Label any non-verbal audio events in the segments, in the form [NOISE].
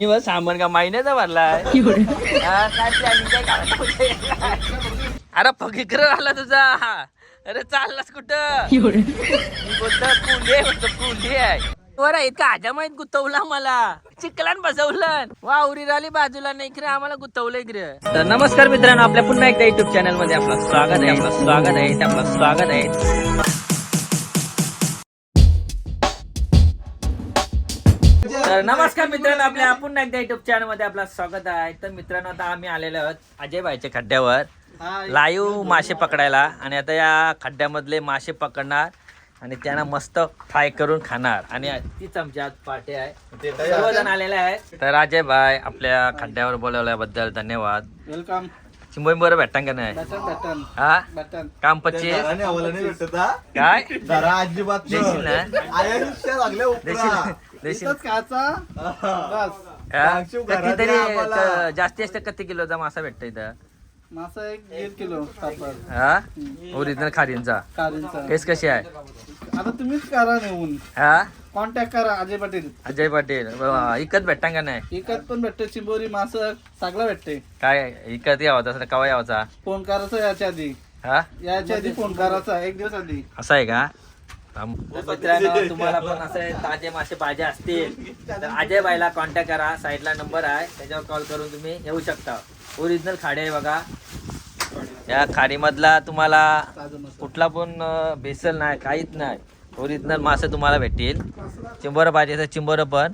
मी बस सामान का महिन्याचा भरलाय घालायचं? अरे फकीकर आला तुझा. अरे चाललास कुठं? बोलतो आहे. म्हणतो आहे. बरं इतका आजा माहीत गुतवला मला चिकलान बसवलं. वावरी राहिली बाजूला नाही इकडे आम्हाला गुतवलं इकडे. तर नमस्कार मित्रांनो आपल्या पुन्हा एकदा युट्यूब चॅनलमध्ये आपलं स्वागत आहे आपलं स्वागत आहे आपलं स्वागत आहे. तर नमस्कार मित्रांनो आपल्या पुन्हा एकदा युट्यूब चॅनलमध्ये आपलं स्वागत आहे. तर मित्रांनो आता आम्ही आलेलो आहोत अजय भाईच्या खड्ड्यावर लाईव्ह मासे पकडायला. आणि आता या खड्ड्यामधले मासे पकडणार आणि त्यांना मस्त फ्राय करून खाणार. आणि तीच आमची आज पार्टी आहे. सर्वजण आलेले आहेत. तर अजय भाई आपल्या खड्ड्यावर बोलवल्याबद्दल धन्यवाद. वेलकम चिंबोई बरं भेटता का नाही? बटन बटन हा? बटन काम पच्चीस? काय? अजिबात देशील ना? देशील. देशील इथंच खायचा? बस. हा? सांगशील घरातले कितीतरी आम्हाला. क- जास्तीत जास्त किती किलोचा मासा भेटतो इथं? मासा एक दीड किलो कापड हा? ओरिजिनल खारींचा. कारींचा टेस्ट कशी आहे? आता तुम्हीच करा नेऊन. हा? कॉन्टॅक्ट करा अजय पाटील. अजय पाटील. ब- इकत भेटता का नाही? इकत पण भेटते चिंबोरी मास सगळं भेटते. काय इकत यावं तसं कवा यावचा? फोन करायचा याच्या आधी. हा? याच्या आधी फोन करायचा एक दिवस आधी. असं आहे का? मित्रांनो तुम्हाला पण असे ताजे मासे पाहिजे असतील तर अजय बाईला कॉन्टॅक्ट करा. साईडला नंबर आहे. त्याच्यावर कॉल करून तुम्ही येऊ शकता. ओरिजिनल खाडी आहे बघा. या खाडीमधला तुम्हाला कुठला पण बेसल नाही काहीच नाही. ओरिजिनल मासे तुम्हाला भेटतील. चिंबोरं पाहिजे तर चिंबोरं पण.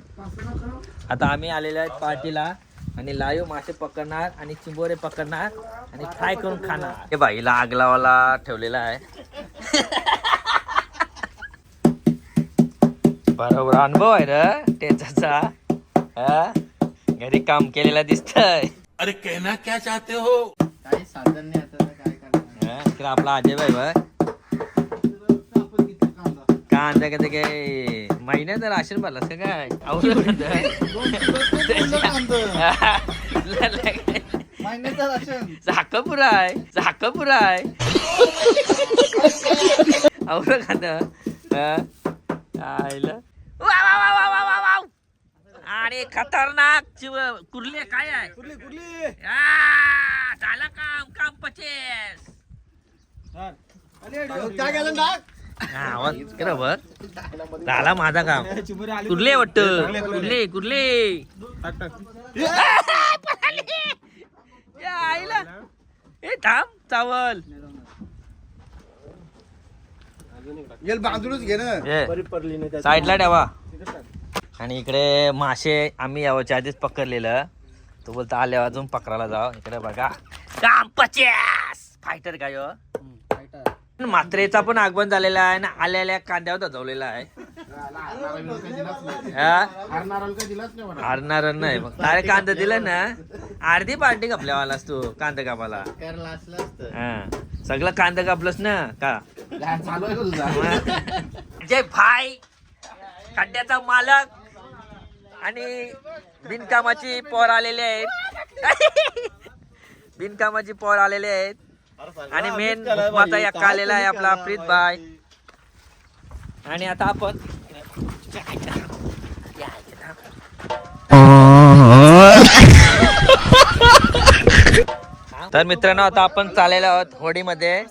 आता आम्ही आलेले आहेत पार्टीला आणि लाईव्ह मासे पकडणार आणि चिंबोरे पकडणार आणि फ्राय करून खाणार. हे बाईला आग लावायला ठेवलेला आहे. [LAUGHS] बरोबर अनुभव आहे रे हा? घरी काम केलेला दिसतंय. काही साधन नाही आता तर काय करणार? हा, आपला अजय बाई बघ कांदा कधी काय? महिन्यात राशन भरलास का काय? राशन. झाकपुरा आहे झाकपुरा आहे. खांदा आईला. वा वा वा वा वा वा वा आणि खतरनाक चिव कुर्ले काय आहे? कुठली आ, झालं काम काम पचेस. काय गेलं ना? हा, आवाज करा बघ. झाला माझा काम. कुर्ले वाटत. कुर्ले कुर्ले. या आईला. ए थांब चावल. येल बाजूलाच घे ना. ए, साईडला ठेवा. आणि इकडे मासे आम्ही यावच्या आधीच पकडलेलं. तो बोलतो आले अजून पकडायला जाव. इकडे बघा. काम पचास. फायटर काय हो? मात्रेचा पण आगमन झालेला आहे ना आलेल्या कांद्यावर दजवलेला आहे. हा? हारणार नाही. मग अरे कांदा दिलं ना. अर्धी पार्टी कापल्यावालास तू कांदा कापाला हा. सगळं कांदा कापलंस ना? का? जय भाई खड्ड्याचा मालक आणि बिनकामाची पोर आलेले आहेत. [LAUGHS] बिनकामाची पोर आलेले आहेत. आणि मेन माता एक आलेला आहे आपला प्रीत भाई. आणि आता आपण [LAUGHS] तर मित्रांनो आता आपण चाललेलो आहोत होडीमध्ये.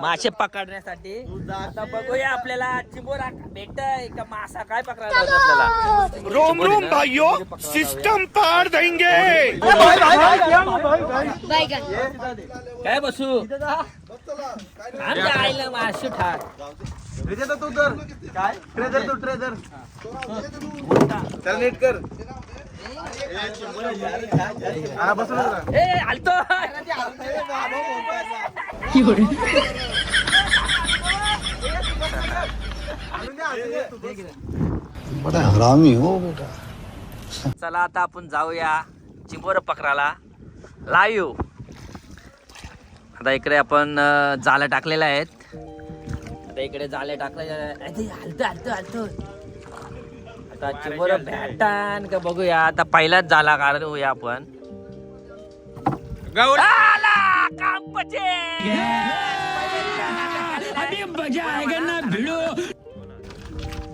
मासे पकडण्यासाठी. आता बघूया आपल्याला चिंबोरा भेटतय का मासा? काय पकडायला आपल्याला? रोम रोम भाइयों सिस्टम पार देंगे. काय बसू? आमच्या आईला मासे ठाक तू तर काय? ट्रेजर तू ट्रेजर नीट कर. आलतो बड़ा हरामी हो बेटा. चला आता आपण जाऊया चिंबोर पकराला लाईव आता इकडे आपण अं, जाळं टाकलेलं आहेत. आता इकडे जाळे टाकले हलतो हलतो हलतो आता चिंबोर भेटान का बघूया. आता पहिलाच जाला काढूया आपण. आला, कांपचे!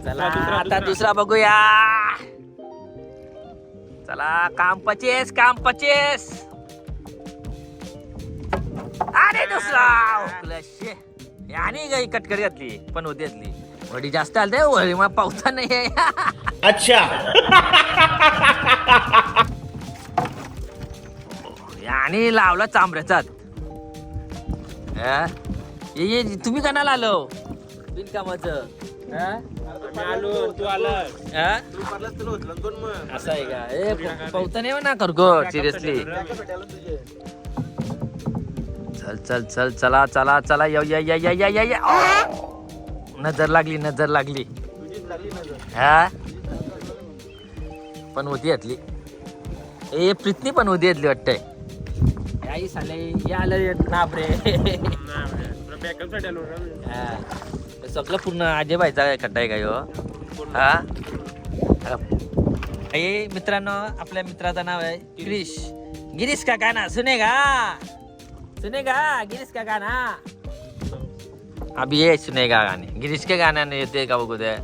चला आता दुसरा बघूया. चला काम पचेस काम पचेस अरे दुसरा. याने काही कटकट घातली पण होती घातली वडी जास्त आलते वडी मग पावसा नाही [LAUGHS] अच्छा. याने लावला चांबऱ्याचा ये ये तुम्ही कणाला आलो? बिनकामाचं. असं आहे का? ए पावता नाही ना करगो सिरियसली चल चल चल चला चला चला या या या या या या. या नजर लागली नजर लागली. हा? पण होती यातली. ए प्रीतनी पण होती यातली वाटतंय. याही साले या आलं नाबरे हा. सगळं पूर्ण आजे बायचा खड्डा आहे का हा? ए मित्रांनो आपल्या मित्राचं नाव आहे गिरीश. गिरीश का? गाना सुनेगा सुनेगा गिरीश का गाना अभी ये सुनेगा गाणे गिरीश के गाण्याने येते का बघू दे.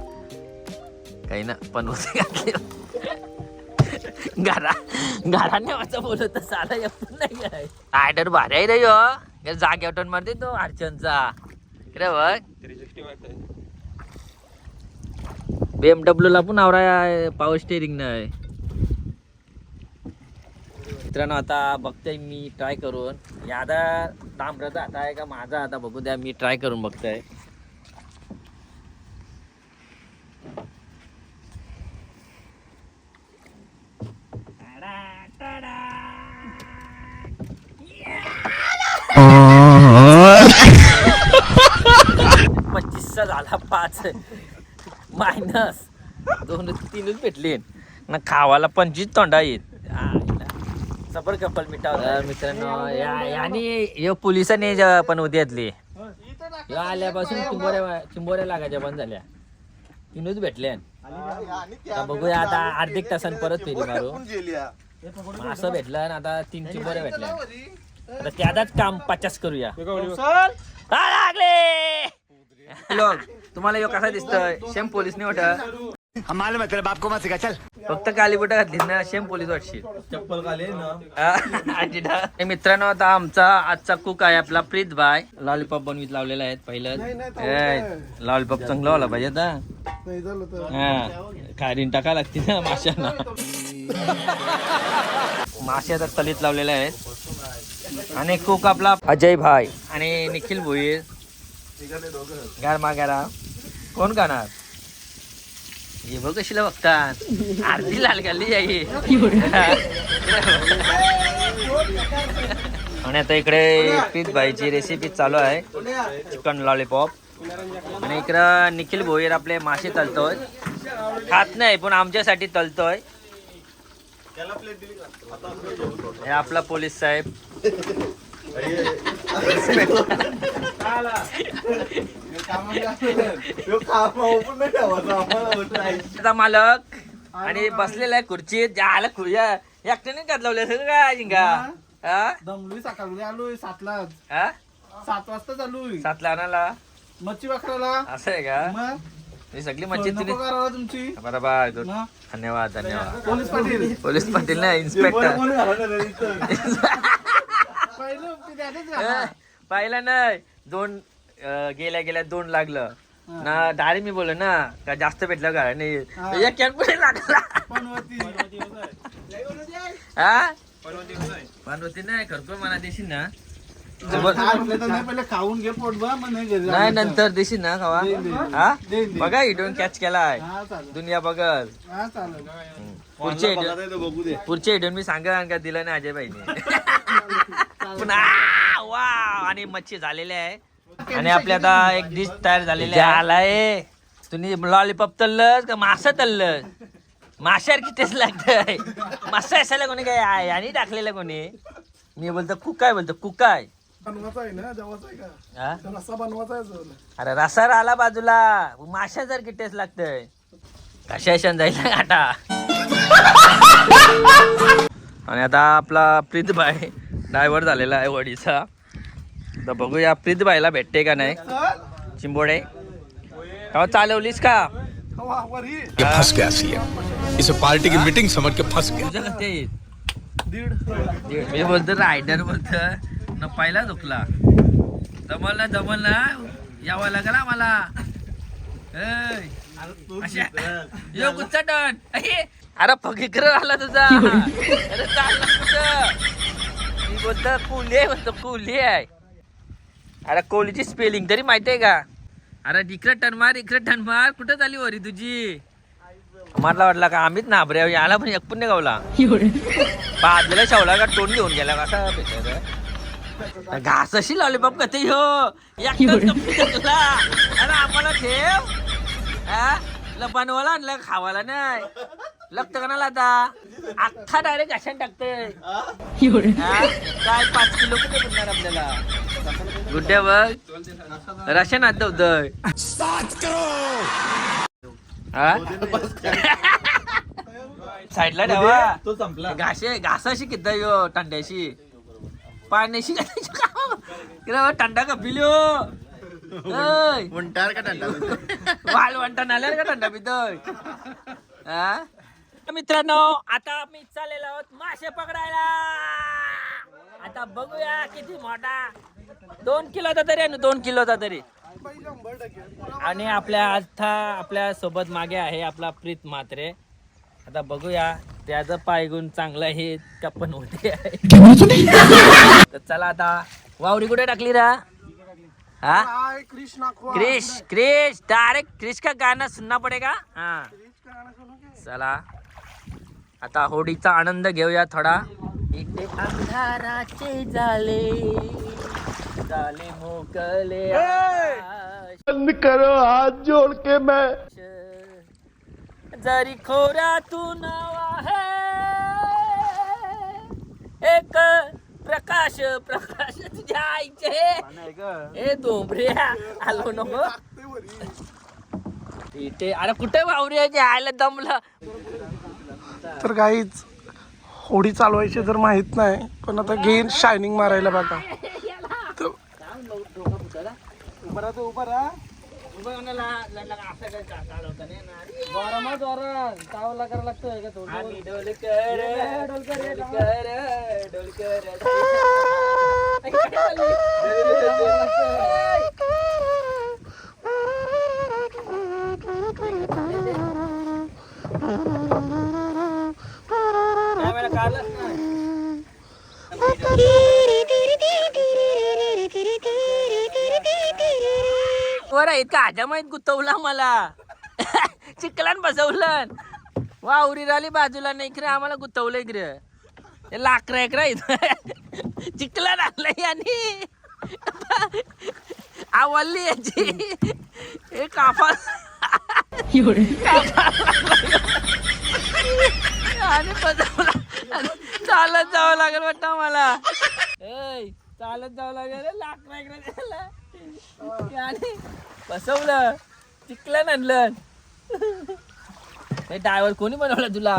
काही ना पण होते घातले. घरा गाडा नेवाचा बोलत साला एवढं नाही काय आयडर भारी आहे रे यो. जाग्यावर टन मारते तो अर्चनचा रे बघ. बीएमडब्ल्यू ला पण आवरा पॉवर स्टेरिंग नाही मित्रांनो आता बघतोय मी ट्राय करून. यादा डांबराचा हात आहे का माझा आता बघू द्या मी ट्राय करून बघतोय. पाच. मायनस. दोन तीनच भेटले. ना खावाला पंचवीस तोंडा येत. सबर कपल मिठाव मित्रांनो यो पोलिसांनी ज- पण उद्यातली यो आल्यापासून चिंबोऱ्या चिंबोऱ्या लागायच्या बंद झाल्या. तीनच भेटले. बघूया आता अर्धिक तासान परत फेरी मारू. असं भेटलं आणि आता तीन चिंबोऱ्या भेटल्या. आता त्याचाच काम पचास करूया. लागले. [LAUGHS] तुम्हाला यो कसा दिसतोय? शेम पोलीस नाही वाटत? मालूम है तेरे बाप को मत सिखा चल. फक्त काली बुटा घातली ना शेम पोलीस वाटशील. चप्पल खाली ना? आजीडा. हे मित्रांनो आता आमचा आजचा कुक आहे आपला प्रीत भाई. लॉलीपॉप बनवीत लावलेला आहे पहिलं लॉलीपॉप चांगला वाला पाहिजे आता. नाही झालं तर. हा खारीन टाका लागते ना माशांना. मासे आता तलीत लावलेले आहेत. आणि कुक आपला अजय भाई आणि निखिल भोईर. गरमा गरा कोण गाणार? हे बघ कशीला बघतात. अर्धी लाल आई आणि आता इकडे प्रीत भाईची रेसिपी चालू आहे. चिकन लॉलीपॉप आणि इकडं निखिल भोईर आपले मासे तलतोय. खात नाही पण आमच्यासाठी तलतोय. हे आपला पोलीस साहेब. आता मालक आणि बसलेला आहे खुर्चीत. ज्याला खुर्च्या एकट्याने घात लावले सगळं काय जिंगा? हा? दमलोय सकाळी आलोय सातला हा? सात वाजता चालूय. सातला आणाला मच्छी वाकराला असं आहे का? मग? ही सगळी मच्छी तुम्ही तुमची. बरोबर धन्यवाद धन्यवाद. पोलीस पाटील. पोलीस पाटील ना इन्स्पेक्टर [LAUGHS] पहिलं नाही दोन अं, गेल्या गेल्या दोन लागलं. ना डायरेक्ट मी बोललो ना का जास्त भेटलं का? नाही. एक लागला. हा? पार्वती नाही खरखोर मला देशील ना. पहिले खाऊन घे पोट बा मग नाही घरी नाही जायचं. नंतर देशील ना खावा. हा? देईन, देईन. बघा इडून कॅच केलाय. हा चालेल. दुनिया बघल. हा चालेल. पुढचे बघू दे. पुढचे इडून मी सांगा का दिलं ना अजय भाईने [LAUGHS] पुन्हा वा आणि मच्छी झालेली आहे. आणि आपली आता एक डिश तयार झालेली आहे. आलाय तुम्ही लॉलीपॉप तल्लस का मासा तल्लस माशासारखी टेस्ट लागतंय? मासा असायला कोणी काय? आणि टाकलेलं कोणी? मी बोलतो कुकाय बोलतो कुकाय. बनवायचा आहे ना? जेवायचा आहे का? हा? रस्सा बनवायचा आहे जरा. अरे रसा आला बाजूला. माशासारखी टेस्ट लागतंय. कशा यशान जाईल आता आणि आता आपला प्रीतभाई ड्रायव्हर झालेला आहे वडीचा. तर बघूया प्रीतभाईला भेटते का नाही? चिंबोडे. का चालवलीस का? फंस इसे पार्टी की मीटिंग समझ के फंस गया. मी बोलतो रायडर बोलतो. न पहिला झोकला जमल ना जमल ना. यावं लागेल मला यो गुच्चाटन अरे अरे फकीकर आला तुझा. अरे चालला कुठं? बोलतो कोहली आहे म्हणतो कोहली आहे. अरे कोहलीची स्पेलिंग तरी माहिती आहे का? अरे इकडे टन मार इकडे टन मार. कुठं झाली वरी तुझी? मला वाटलं का आम्हीच नाबरे. याला पण एक पुण्य गावला बाजलेला शावला का तोंड घेऊन गेला कसा घास अशी लॉलीपॉप कथे हो. अरे आम्हाला ठेव. हा? लपानवाला आणलं खावाला नाही. लग्त कणाला आता? अख्खा डायरेक्ट घाशान टाकतोय. हा? काय पाच किलो कुठे भेटणार आपल्याला? गुड्ड्या बघ. राशन आता होतंय. हा? साईडला ठेवा. तो संपला. घाशे घासाशी किती यो टंड्याशी? पाण्याशी किती टंडा का पिल्यो उंटार का टंडा? वाल वाटता नाल्यार का टंडा पितोय? हा? मित्रांनो आता आम्ही चाललेलो आहोत मासे पकडायला. आता बघूया किती मोठा. दोन किलोचा तरी आणि दोन किलोचा तरी. आणि आपल्या आता आपल्यासोबत मागे आहे आपला प्रीत मात्रे आता बघूया त्याचं पायगुण चांगलं आहे का पण होते तर चला आता वावरी कुठे टाकली रा? हा? क्रिश क्रिश डायरेक्ट क्रिश का गाणं सुनना पडेगा हा. चला. आता होडीचा आनंद घेऊया थोडा. इथे अंधाराचे झाले झाले मोकले आकाश. करो हाथ जोड़ के मैं. जरी खोऱ्यातून आहे एक प्रकाश प्रकाश तुझ्या आईचे ए डोंबऱ्या आलो नको इथे अरे कुठे वावरी आहे? आयला दमलं. तर काहीच होडी चालवायची तर माहीत नाही पण आता घेईन शायनिंग मारायला बघा. तर बरं इतका माहीत गुतवला मला. चिखलान बसवलं. वा उरीर आली बाजूला. नाही इकडे आम्हाला गुतवलं इकडे हे लाकरा एकरा इथं. चिकलान आणलंय आणि आवडली याची. हे आणि आणि चालत जावं लागेल वाटतं मला चालत जावं लागेल रे, लाकरा इकडे द्यायला. आणि बसवलं चिकलं आणलं ड्रायव्हर कोणी बनवलं तुला?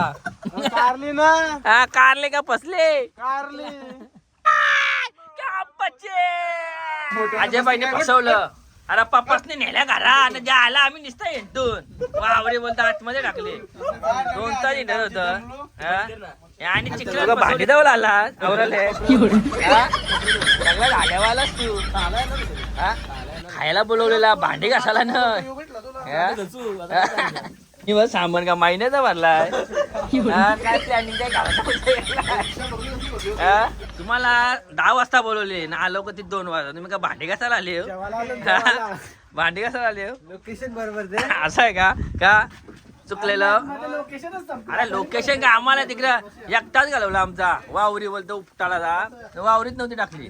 कारली ना. हा कारले का फसले? कारली. अजय बाईने फसवलं. अरे पप्पासने नेल्या घरा आणि ज्या आला आम्ही निसता हिंडून. वावरे बोलता आतमध्ये टाकले. दोन तास हिंडत होत. आणि चिखल भांडी जाऊ आला. आवरले सगळा झाल्यावालाच तू हा? खायला बोलवलेला भांडी घासाला ना. सामान का महिन्याचा भरलाय. काय प्लॅनिंग काय? तुम्हाला दहा वाजता बोलवले ना आलो का ती दोन वाजता. तुम्ही का भांडी घासायला आले हो? [LAUGHS] भांडी घासायला आले हो? लोकेशन बरोबर दे. [LAUGHS] असं आहे का? का? चुकलेलं? लोकेशनच अरे लोकेशन का आम्हाला तिकडं एकटाच घालवला आमचा. वावरी बोलतो उपटाळा वावरीत नव्हती टाकली.